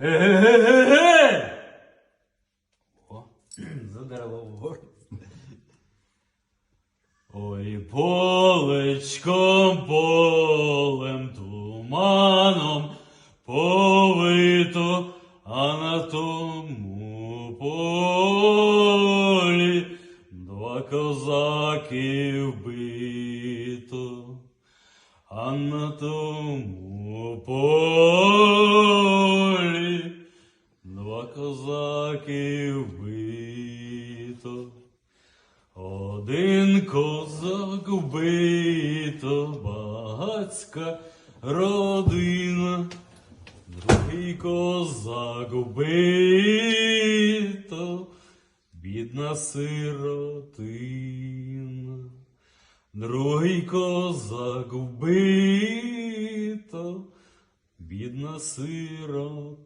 Ге-ге-ге-ге! О, вгору. Ой, полечком, полем, туманом повито, а на тому полі два козаки вбито, а на тому полі два козаки вбито. Один козак вбито, багацька родина, другий козак вбито, бідна сиротина, другий козак вбито, бідна сиротина.